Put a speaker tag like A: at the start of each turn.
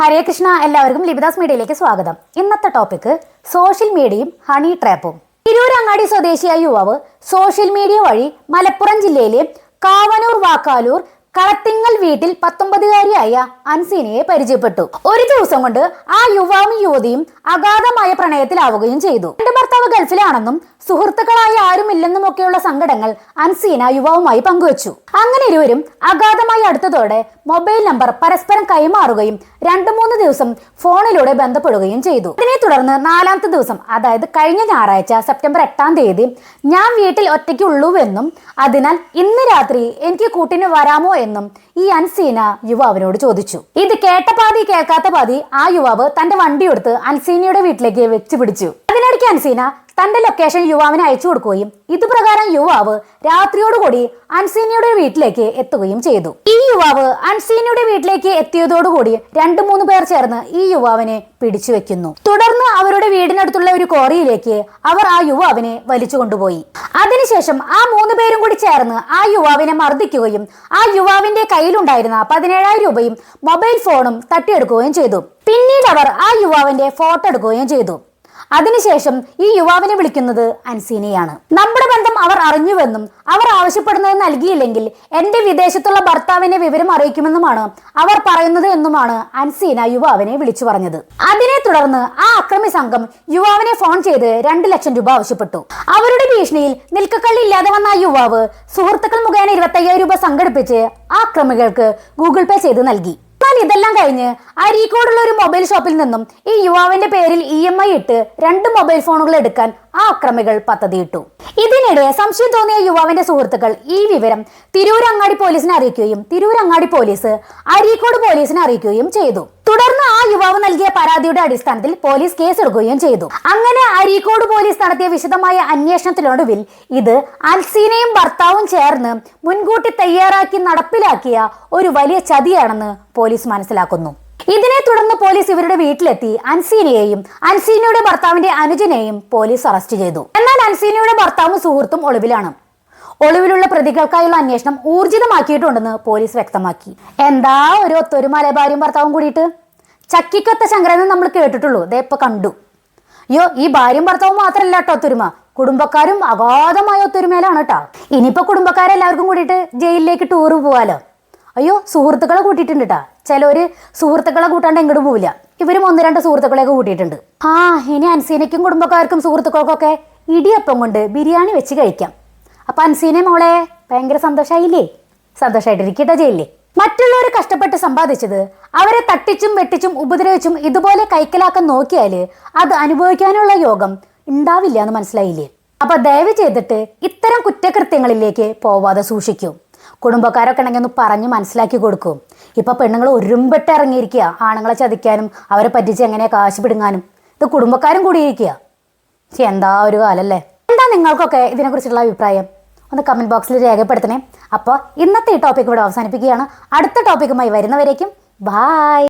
A: ഹരേ കൃഷ്ണ എല്ലാവർക്കും ലിബിദാസ് മീഡിയയിലേക്ക് സ്വാഗതം. ഇന്നത്തെ ടോപ്പിക് സോഷ്യൽ മീഡിയയും ഹണി ട്രാപ്പും തിരൂരങ്ങാടി സ്വദേശിയായ യുവാവ് സോഷ്യൽ മീഡിയ വഴി മലപ്പുറം ജില്ലയിലെ കാവനൂർ വാക്കാലൂർ കളത്തിങ്ങൽ വീട്ടിൽ പത്തൊമ്പതുകാരിയായ അൻസീനയെ പരിചയപ്പെട്ടു. ഒരു ദിവസം കൊണ്ട് ആ യുവാവും യുവതിയും അഗാധമായ പ്രണയത്തിലാവുകയും ചെയ്തു. ഭർത്താവ് ഗൾഫിലാണെന്നും സുഹൃത്തുക്കളായി ആരുമില്ലെന്നും ഒക്കെയുള്ള സങ്കടങ്ങൾ അൻസീന യുവാവുമായി പങ്കുവച്ചു. അങ്ങനെ ഇരുവരും അഗാധമായി അടുത്തതോടെ മൊബൈൽ നമ്പർ പരസ്പരം കൈമാറുകയും രണ്ടു മൂന്ന് ദിവസം ഫോണിലൂടെ ബന്ധപ്പെടുകയും ചെയ്തു. ഇതിനെ തുടർന്ന് നാലാമത്തെ ദിവസം അതായത് കഴിഞ്ഞ ഞായറാഴ്ച സെപ്റ്റംബർ എട്ടാം തീയതി ഞാൻ വീട്ടിൽ ഒറ്റയ്ക്ക് ഒറ്റയ്ക്കുള്ളൂവെന്നും അതിനാൽ ഇന്ന് രാത്രി എനിക്ക് കൂട്ടിന് വരാമോ എന്നും ഈ അൻസീന യുവാവിനോട് ചോദിച്ചു. ഇത് കേട്ട പാതി കേൾക്കാത്ത പാതി ആ യുവാവ് തന്റെ വണ്ടിയെടുത്ത് അൻസീനയുടെ വീട്ടിലേക്ക് വെച്ച് പിടിച്ചു അതിനിടയ്ക്ക് അൻസീന തന്റെ ലൊക്കേഷൻ യുവാവിന് അയച്ചു കൊടുക്കുകയും ഇതുപ്രകാരം യുവാവ് രാത്രിയോടുകൂടി അൻസീനയുടെ വീട്ടിലേക്ക് എത്തുകയും ചെയ്തു. ഈ യുവാവ് അൻസീനയുടെ വീട്ടിലേക്ക് എത്തിയതോടുകൂടി രണ്ടു മൂന്ന് പേർ ചേർന്ന് ഈ യുവാവിനെ പിടിച്ചു വെക്കുന്നു. തുടർന്ന് അവരുടെ വീടിനടുത്തുള്ള ഒരു കോറിയിലേക്ക് അവർ ആ യുവാവിനെ വലിച്ചു കൊണ്ടുപോയി. അതിനുശേഷം ആ മൂന്ന് പേരും കൂടി ചേർന്ന് ആ യുവാവിനെ മർദ്ദിക്കുകയും ആ യുവാവിന്റെ കയ്യിലുണ്ടായിരുന്ന പതിനേഴായിരം രൂപയും മൊബൈൽ ഫോണും തട്ടിയെടുക്കുകയും ചെയ്തു. പിന്നീട് അവർ ആ യുവാവിന്റെ ഫോട്ടോ എടുക്കുകയും ചെയ്തു. അതിനുശേഷം ഈ യുവാവിനെ വിളിക്കുന്നത് അൻസീനയാണ്. നമ്മുടെ ബന്ധം അവർ അറിഞ്ഞുവെന്നും അവർ ആവശ്യപ്പെടുന്നത് നൽകിയില്ലെങ്കിൽ എന്റെ വിദേശത്തുള്ള ഭർത്താവിനെ വിവരം അറിയിക്കുമെന്നുമാണ് അവർ പറയുന്നത് എന്നുമാണ് അൻസീന യുവാവിനെ വിളിച്ചു പറഞ്ഞത്. അതിനെ തുടർന്ന് ആ അക്രമി സംഘം യുവാവിനെ ഫോൺ ചെയ്ത് രണ്ട് ലക്ഷം രൂപ ആവശ്യപ്പെട്ടു. അവരുടെ ഭീഷണിയിൽ നിൽക്കക്കള്ളി ഇല്ലാതെ വന്ന ആ യുവാവ് സുഹൃത്തുക്കൾ മുഖേന ഇരുപത്തയ്യായിരം രൂപ സംഘടിപ്പിച്ച് ആ അക്രമികൾക്ക് ഗൂഗിൾ പേ ചെയ്ത് നൽകി. എന്നാൽ ഇതെല്ലാം കഴിഞ്ഞ് അരീക്കോടുള്ള ഒരു മൊബൈൽ ഷോപ്പിൽ നിന്നും ഈ യുവാവിന്റെ പേരിൽ ഇ ഇട്ട് രണ്ട് മൊബൈൽ ഫോണുകൾ എടുക്കാൻ ആ അക്രമികൾ പദ്ധതിയിട്ടു. ഇതിനിടെ സംശയം തോന്നിയ യുവാവിന്റെ സുഹൃത്തുക്കൾ ഈ വിവരം തിരൂരങ്ങാടി പോലീസിനെ അറിയിക്കുകയും തിരൂരങ്ങാടി പോലീസ് അരീക്കോട് പോലീസിനെ അറിയിക്കുകയും ചെയ്തു. തുടർന്ന് ആ യുവാവ് നൽകിയ പരാതിയുടെ അടിസ്ഥാനത്തിൽ പോലീസ് കേസെടുക്കുകയും ചെയ്തു. അങ്ങനെ അരീക്കോട് പോലീസ് നടത്തിയ വിശദമായ അന്വേഷണത്തിനൊടുവിൽ ഇത് അൽസീനയും ഭർത്താവും ചേർന്ന് മുൻകൂട്ടി തയ്യാറാക്കി നടപ്പിലാക്കിയ ഒരു വലിയ ചതിയാണെന്ന് പോലീസ് മനസ്സിലാക്കുന്നു. ഇതിനെ തുടർന്ന് പോലീസ് ഇവരുടെ വീട്ടിലെത്തി. അൻസീനയെയും അൻസീനയുടെ ഭർത്താവിന്റെ അനുജനെയും പോലീസ് അറസ്റ്റ് ചെയ്തു. എന്നാൽ അൻസീനയുടെ ഭർത്താവും സുഹൃത്തും ഒളിവിലാണ്. ഒളിവിലുള്ള പ്രതികൾക്കായുള്ള അന്വേഷണം ഊർജിതമാക്കിയിട്ടുണ്ടെന്ന് പോലീസ് വ്യക്തമാക്കി. എന്താ ഒരു ഒത്തൊരു മലബാരും ഭർത്താവും കൂടിയിട്ട്? ചക്കിക്കൊത്ത ശങ്കരനെ നമ്മൾ കേട്ടിട്ടുള്ളൂ. ദേ ഇപ്പൊ കണ്ടു. അയ്യോ ഈ ഭാര്യയും ഭർത്താവും മാത്രമല്ല കേട്ടോ ഒത്തൊരുമ. കുടുംബക്കാരും അഗാധമായ ഒത്തൊരുമയിലാണ് കേട്ടോ. ഇനിയിപ്പോ കുടുംബക്കാരെല്ലാവർക്കും കൂടിയിട്ട് ജയിലിലേക്ക് ടൂർ പോവാലോ? അയ്യോ സുഹൃത്തുക്കളെ കൂട്ടിയിട്ടുണ്ട് കേട്ടാ ചിലവര് സുഹൃത്തുക്കളെ കൂട്ടാണ്ട് എങ്ങോട്ടും പോവില്ല. ഇവരും ഒന്ന് രണ്ട് സുഹൃത്തുക്കളെയൊക്കെ കൂട്ടിയിട്ടുണ്ട്. ആ ഇനി അൻസീനയ്ക്കും കുടുംബക്കാർക്കും സുഹൃത്തുക്കൾക്കൊക്കെ ഇടിയപ്പം കൊണ്ട് ബിരിയാണി വെച്ച് കഴിക്കാം. അപ്പൊ അൻസീനെ മോളെ ഭയങ്കര സന്തോഷമായില്ലേ സന്തോഷമായിട്ടിരിക്കട്ടെ ചെയ്യില്ലേ മറ്റുള്ളവർ കഷ്ടപ്പെട്ട് സമ്പാദിച്ചത് അവരെ തട്ടിച്ചും വെട്ടിച്ചും ഉപദ്രവിച്ചും ഇതുപോലെ കൈക്കലാക്കാൻ നോക്കിയാൽ അത് അനുഭവിക്കാനുള്ള യോഗം ഉണ്ടാവില്ല എന്ന് മനസ്സിലായില്ലേ? അപ്പൊ ദയവ് ചെയ്തിട്ട് ഇത്തരം കുറ്റകൃത്യങ്ങളിലേക്ക് പോവാതെ സൂക്ഷിക്കും. കുടുംബക്കാരൊക്കെ ഉണ്ടെങ്കിൽ ഒന്ന് പറഞ്ഞ് മനസ്സിലാക്കി കൊടുക്കും. ഇപ്പോൾ പെണ്ണുങ്ങൾ ഒരുമ്പെട്ട് ഇറങ്ങിയിരിക്കുക. ആണുങ്ങളെ ചതിക്കാനും അവരെ പറ്റിച്ച് എങ്ങനെ കാശ് പിടുങ്ങാനും. ഇത് കുടുംബക്കാരും കൂടിയിരിക്കുക. പക്ഷെ എന്താ ഒരു കാലല്ലേ? എന്താ നിങ്ങൾക്കൊക്കെ ഇതിനെക്കുറിച്ചുള്ള അഭിപ്രായം? ഒന്ന് കമന്റ് ബോക്സിൽ രേഖപ്പെടുത്തണേ. അപ്പോൾ ഇന്നത്തെ ഈ ടോപ്പിക് ഇവിടെ അവസാനിപ്പിക്കുകയാണ്. അടുത്ത ടോപ്പിക്കുമായി വരുന്നവരേക്കും ബായ്